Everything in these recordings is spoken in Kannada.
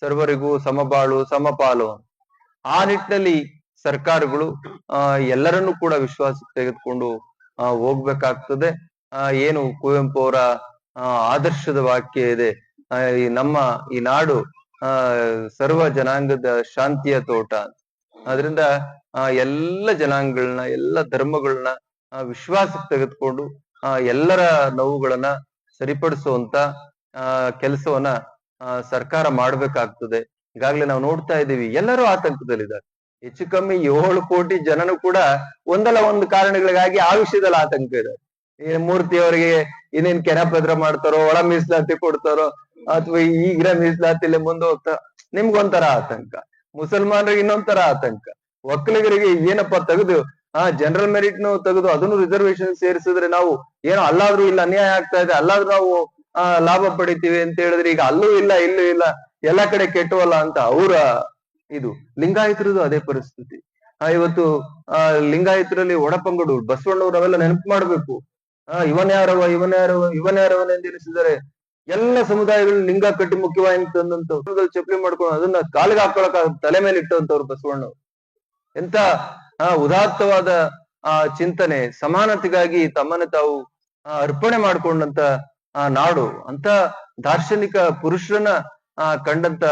ಸರ್ವರಿಗೂ ಸಮಬಾಳು, ಸಮಪಾಲು. ಆ ನಿಟ್ಟಿನಲ್ಲಿ ಸರ್ಕಾರಗಳು, ಆ, ಎಲ್ಲರನ್ನೂ ಕೂಡ ವಿಶ್ವಾಸಕ್ಕೆ ತೆಗೆದುಕೊಂಡು, ಆ, ಹೋಗ್ಬೇಕಾಗ್ತದೆ. ಆ, ಏನು ಕುವೆಂಪು ಅವರ ಆದರ್ಶದ ವಾಕ್ಯ ಇದೆ. ಈ ನಮ್ಮ, ಈ ನಾಡು, ಆ, ಸರ್ವ ಜನಾಂಗದ ಶಾಂತಿಯ ತೋಟ ಅದರಿಂದ ಆ, ಎಲ್ಲ ಜನಾಂಗಗಳನ್ನ, ಎಲ್ಲ ಧರ್ಮಗಳನ್ನ ವಿಶ್ವಾಸಕ್ಕೆ ತೆಗೆದುಕೊಂಡು ಎಲ್ಲರ ನೋವುಗಳನ್ನ ಸರಿಪಡಿಸುವಂತ, ಆ, ಕೆಲಸವನ್ನ ಸರ್ಕಾರ ಮಾಡ್ಬೇಕಾಗ್ತದೆ. ಈಗಾಗ್ಲೇ ನಾವು ನೋಡ್ತಾ ಇದ್ದೀವಿ, ಎಲ್ಲರೂ ಆತಂಕದಲ್ಲಿದ್ದಾರೆ. ಹೆಚ್ಚು ಕಮ್ಮಿ ಏಳು ಕೋಟಿ ಜನನು ಕೂಡ ಒಂದಲ್ಲ ಒಂದು ಕಾರಣಗಳಿಗಾಗಿ ಆ ವಿಷಯದಲ್ಲಿ ಆತಂಕ ಇದೆ ಈ ಮೂರ್ತಿ ಅವರಿಗೆ ಇನ್ನೇನ್ ಕೆನಪದ್ರ ಮಾಡ್ತಾರೋ, ಒಳ ಮೀಸಲಾತಿ ಕೊಡ್ತಾರೋ, ಅಥವಾ ಈಗಿನ ಮೀಸಲಾತಿಲಿ ಮುಂದೆ ಹೋಗ್ತಾ, ನಿಮ್ಗೊಂಥರ ಆತಂಕ. ಮುಸಲ್ಮಾನರಿಗೆ ಇನ್ನೊಂಥರ ಆತಂಕ. ಒಕ್ಕಲಿಗರಿಗೆ ಏನಪ್ಪಾ ತೆಗೆದು, ಆ ಜನರಲ್ ಮೆರಿಟ್ ನು ತೆಗೆದು ಅದನ್ನು ರಿಸರ್ವೇಶನ್ ಸೇರಿಸಿದ್ರೆ ನಾವು ಏನೋ ಅಲ್ಲಾದ್ರೂ ಇಲ್ಲ, ಅನ್ಯಾಯ ಆಗ್ತಾ ಇದೆ, ಅಲ್ಲಾದ್ರೂ ನಾವು ಆ ಲಾಭ ಪಡಿತೀವಿ ಅಂತ ಹೇಳಿದ್ರೆ ಈಗ ಅಲ್ಲೂ ಇಲ್ಲ, ಇಲ್ಲೂ ಇಲ್ಲ, ಎಲ್ಲಾ ಕಡೆ ಕೆಟ್ಟವಲ್ಲ ಅಂತ ಅವರ ಇದು ಲಿಂಗಾಯತರದು ಅದೇ ಪರಿಸ್ಥಿತಿ. ಆ, ಇವತ್ತು, ಆ, ಲಿಂಗಾಯತರಲ್ಲಿ ಒಡಪಂಗಡು, ಬಸವಣ್ಣವ್ರು ಅವೆಲ್ಲ ನೆನಪು ಮಾಡ್ಬೇಕು. ಆ, ಇವನ್ ಯಾರವ ಇವನ್ ಯಾರವ, ಇವನ್ ಯಾರವನ ಎಂದು ಎನಿಸಿದರೆ ಎಲ್ಲ ಸಮುದಾಯಗಳು ಲಿಂಗ ಕಟ್ಟಿ ಮುಖ್ಯವಾಗಿ ಚಪ್ಪಲಿ ಮಾಡ್ಕೊಂಡು ಅದನ್ನ ಕಾಲಿಗೆ ಹಾಕೊಳಕ ತಲೆ ಮೇಲೆ ಇಟ್ಟಂತವ್ರು ಬಸವಣ್ಣವ್ರು. ಎಂತ, ಆ, ಉದಾತ್ತವಾದ, ಆ, ಚಿಂತನೆ, ಸಮಾನತೆಗಾಗಿ ತಮ್ಮನ್ನ ತಾವು ಅರ್ಪಣೆ ಮಾಡ್ಕೊಂಡಂತ ಆ ನಾಡು ಅಂತ ದಾರ್ಶನಿಕ ಪುರುಷರನ್ನ, ಆ, ಕಂಡಂತ,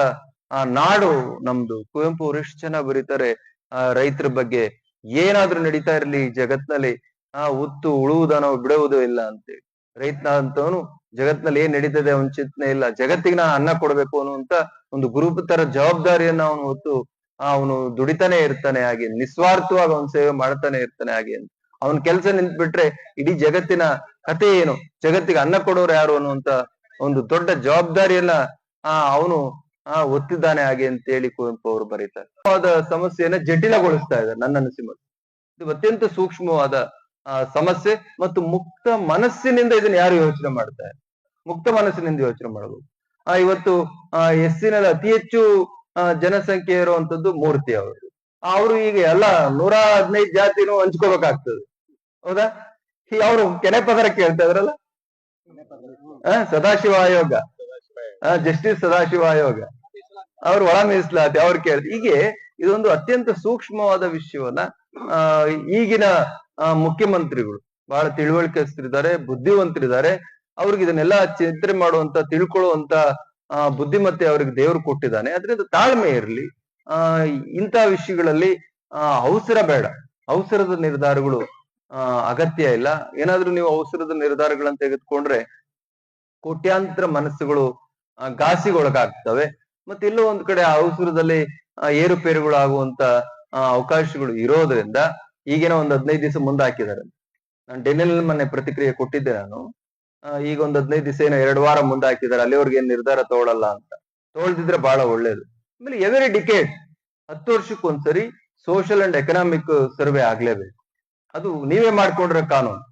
ಆ, ನಾಡು ನಮ್ದು. ಕುವೆಂಪು ಅವರು ಎಷ್ಟು ಜನ ಬರೀತಾರೆ, ಆ, ರೈತರ ಬಗ್ಗೆ. ಏನಾದ್ರೂ ನಡೀತಾ ಇರ್ಲಿ ಜಗತ್ನಲ್ಲಿ. ಆ, ಉತ್ತು ಉಳುವುದನ್ನ ಬಿಡುವುದೂ ಇಲ್ಲ ಅಂತೇಳಿ. ರೈತನ ಅಂತವನು ಜಗತ್ನಲ್ಲಿ ಏನ್ ನಡೀತದೆ ಅವನ ಚಿಂತನೆ ಇಲ್ಲ. ಜಗತ್ತಿಗೆ ನಾ ಅನ್ನ ಕೊಡ್ಬೇಕು ಅನ್ನುವಂತ ಒಂದು ಗುರುತರ ಜವಾಬ್ದಾರಿಯನ್ನ ಅವನು ಹೊತ್ತು ಅವನು ದುಡಿತಾನೆ ಇರ್ತಾನೆ ಹಾಗೆ. ನಿಸ್ವಾರ್ಥವಾಗಿ ಅವನ ಸೇವೆ ಮಾಡ್ತಾನೆ ಇರ್ತಾನೆ ಹಾಗೆ ಅಂತ. ಅವನ್ ಕೆಲಸ ನಿಂತ್ಬಿಟ್ರೆ ಇಡೀ ಜಗತ್ತಿನ ಕಥೆ ಏನು? ಜಗತ್ತಿಗೆ ಅನ್ನ ಕೊಡೋರು ಯಾರು ಅನ್ನುವಂತ ಒಂದು ದೊಡ್ಡ ಜವಾಬ್ದಾರಿಯನ್ನ, ಆ, ಅವನು, ಆ, ಒತ್ತಿದ್ದಾನೆ ಹಾಗೆ ಅಂತ ಹೇಳಿ ಕುವೆಂಪು ಅವರು ಬರೀತಾರೆ. ಸಮಸ್ಯೆಯನ್ನ ಜಟಿಲಗೊಳಿಸ್ತಾ ಇದ್ದಾರೆ ನನ್ನ ಅನಿಸಿಕೆ ಇದು ಅತ್ಯಂತ ಸೂಕ್ಷ್ಮವಾದ ಸಮಸ್ಯೆ ಮತ್ತು ಮುಕ್ತ ಮನಸ್ಸಿನಿಂದ ಇದನ್ನ ಯಾರು ಯೋಚನೆ ಮಾಡ್ತಾರೆ ಮುಕ್ತ ಮನಸ್ಸಿನಿಂದ ಯೋಚನೆ ಮಾಡಬಹುದು. ಆ, ಇವತ್ತು, ಆ, ಎಸ್ಸಿನಲ್ಲಿ ಅತಿ ಹೆಚ್ಚು ಜನಸಂಖ್ಯೆ ಇರುವಂತದ್ದು ಮೂರ್ತಿ ಅವರು. ಅವರು ಈಗ ಎಲ್ಲ ನೂರ ಹದಿನೈದು ಜಾತಿನೂ ಹಂಚ್ಕೋಬೇಕಾಗ್ತದೆ. ಹೌದಾ? ಅವರು ಕೆನೆ ಪದರ ಕೇಳ್ತಾ ಇದ್ರಲ್ಲ ಸದಾಶಿವ ಆಯೋಗ ಜಸ್ಟಿಸ್ ಸದಾಶಿವ ಆಯೋಗ ಅವ್ರ ಒಳ ಮೀಸಲಾತಿ, ಅವ್ರು ಕೇಳಿದ್ರು ಹೀಗೆ ಇದೊಂದು ಅತ್ಯಂತ ಸೂಕ್ಷ್ಮವಾದ ವಿಷಯವನ್ನ ಈಗಿನ ಮುಖ್ಯಮಂತ್ರಿಗಳು, ಬಹಳ ತಿಳುವಳಿಕೆಸ್ತಿದ್ದಾರೆ ಬುದ್ಧಿವಂತರಿದ್ದಾರೆ, ಅವ್ರಿಗೆ ಇದನ್ನೆಲ್ಲ ಚಿಂತನೆ ಮಾಡುವಂತ, ತಿಳ್ಕೊಳ್ಳುವಂತ ಬುದ್ಧಿಮತ್ತೆ ಅವ್ರಿಗೆ ದೇವರು ಕೊಟ್ಟಿದ್ದಾನೆ. ಅದರಿಂದ ತಾಳ್ಮೆ ಇರಲಿ, ಆ, ಇಂಥ ವಿಷಯಗಳಲ್ಲಿ ಅವಸರ ಬೇಡ. ಅವಸರದ ನಿರ್ಧಾರಗಳು ಅಗತ್ಯ ಇಲ್ಲ. ಏನಾದ್ರೂ ನೀವು ಅವಸರದ ನಿರ್ಧಾರಗಳನ್ನ ತೆಗೆದುಕೊಂಡ್ರೆ ಕೋಟ್ಯಾಂತರ ಮನಸ್ಸುಗಳು ಘಾಸಿಗೊಳಗಾಗ್ತವೆ. ಮತ್ತೆ ಇಲ್ಲೋ ಒಂದ್ ಕಡೆ ಅವಸರದಲ್ಲಿ ಏರುಪೇರುಗಳು ಆಗುವಂತ ಅವಕಾಶಗಳು ಇರೋದ್ರಿಂದ ಈಗಿನ ಒಂದ್ ಹದಿನೈದು ದಿವಸ ಮುಂದೆ ಹಾಕಿದ್ದಾರೆ. ನಾನು ಡೆನಿಲ್ ಮೊನ್ನೆ ಪ್ರತಿಕ್ರಿಯೆ ಕೊಟ್ಟಿದ್ದೆ ನಾನು. ಈಗ ಒಂದ್ ಹದಿನೈದು ದಿವಸ ಏನೋ ಎರಡು ವಾರ ಮುಂದೆ ಹಾಕಿದ್ದಾರೆ. ಅಲ್ಲಿವರೆಗೆ ಏನ್ ನಿರ್ಧಾರ ತಗೊಳಲ್ಲ ಅಂತ. ತಗೊಳ್ದಿದ್ರೆ ಬಹಳ ಒಳ್ಳೇದು. ಆಮೇಲೆ ಎವರಿ ಡಿಕೇಟ್ ಹತ್ತು ವರ್ಷಕ್ಕೊಂದ್ಸರಿ ಸೋಷಿಯಲ್ ಅಂಡ್ ಎಕನಾಮಿಕ್ ಸರ್ವೆ ಆಗ್ಲೇಬೇಕು. ಅದು ನೀವೇ ಮಾಡ್ಕೊಂಡ್ರೆ ಕಾನೂನು.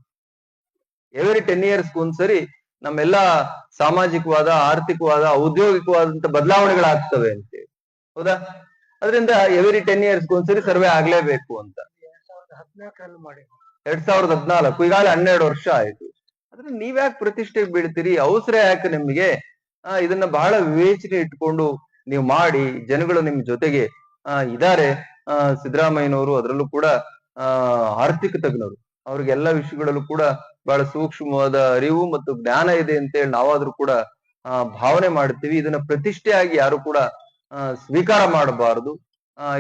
ಎವ್ರಿ ಟೆನ್ ಇಯರ್ಸ್ ಒಂದ್ಸರಿ ನಮ್ಮೆಲ್ಲ ಸಾಮಾಜಿಕವಾದ, ಆರ್ಥಿಕವಾದ, ಔದ್ಯೋಗಿಕವಾದಂತ ಬದಲಾವಣೆಗಳಾಗ್ತವೆ ಅಂತೇಳಿ ಹೌದಾ? ಅದರಿಂದ ಎವ್ರಿ ಟೆನ್ ಇಯರ್ಸ್ ಒಂದ್ಸರಿ ಸರ್ವೆ ಆಗ್ಲೇಬೇಕು ಅಂತ. ಎರಡ್ ಸಾವಿರದ ಹದಿನಾಲ್ಕು, ಈಗಾಗಲೇ ಹನ್ನೆರಡು ವರ್ಷ ಆಯ್ತು. ಆದ್ರೆ ನೀವ್ಯಾಕೆ ಪ್ರತಿಷ್ಠೆಗೆ ಬೀಳ್ತೀರಿ? ಅವಸರ ಯಾಕೆ ನಿಮ್ಗೆ? ಇದನ್ನ ಬಹಳ ವಿವೇಚನೆ ಇಟ್ಕೊಂಡು ನೀವು ಮಾಡಿ, ಜನಗಳು ನಿಮ್ ಜೊತೆಗೆ ಇದಾರೆ. ಸಿದ್ದರಾಮಯ್ಯನವರು ಅದರಲ್ಲೂ ಕೂಡ ಆ, ಆರ್ಥಿಕ ತಜ್ಞರು. ಅವ್ರಿಗೆ ಎಲ್ಲ ವಿಷಯಗಳಲ್ಲೂ ಕೂಡ ಬಹಳ ಸೂಕ್ಷ್ಮವಾದ ಅರಿವು ಮತ್ತು ಜ್ಞಾನ ಇದೆ ಅಂತ ಹೇಳಿ ನಾವಾದ್ರೂ ಕೂಡ, ಆ, ಭಾವನೆ ಮಾಡ್ತೀವಿ. ಇದನ್ನ ಪ್ರತಿಷ್ಠೆಯಾಗಿ ಯಾರು ಕೂಡ ಸ್ವೀಕಾರ ಮಾಡಬಾರದು.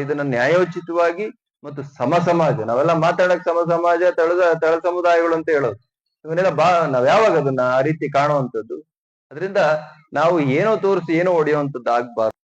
ಇದನ್ನ ನ್ಯಾಯೋಚಿತವಾಗಿ ಮತ್ತು ಸಮ ಸಮಾಜ ನಾವೆಲ್ಲ ಮಾತಾಡಕ್ ಸಮ ಸಮಾಜ ತಳದ ತಳ ಸಮುದಾಯಗಳು ಅಂತ ಹೇಳೋದು. ಇವನ್ನೆಲ್ಲ ಬಾ, ನಾವ್ ಯಾವಾಗ ಅದನ್ನ ಆ ರೀತಿ ಕಾಣುವಂಥದ್ದು? ಅದರಿಂದ ನಾವು ಏನೋ ತೋರಿಸಿ ಏನೋ ಹೊಡೆಯುವಂಥದ್ದು ಆಗ್ಬಾರ್ದು.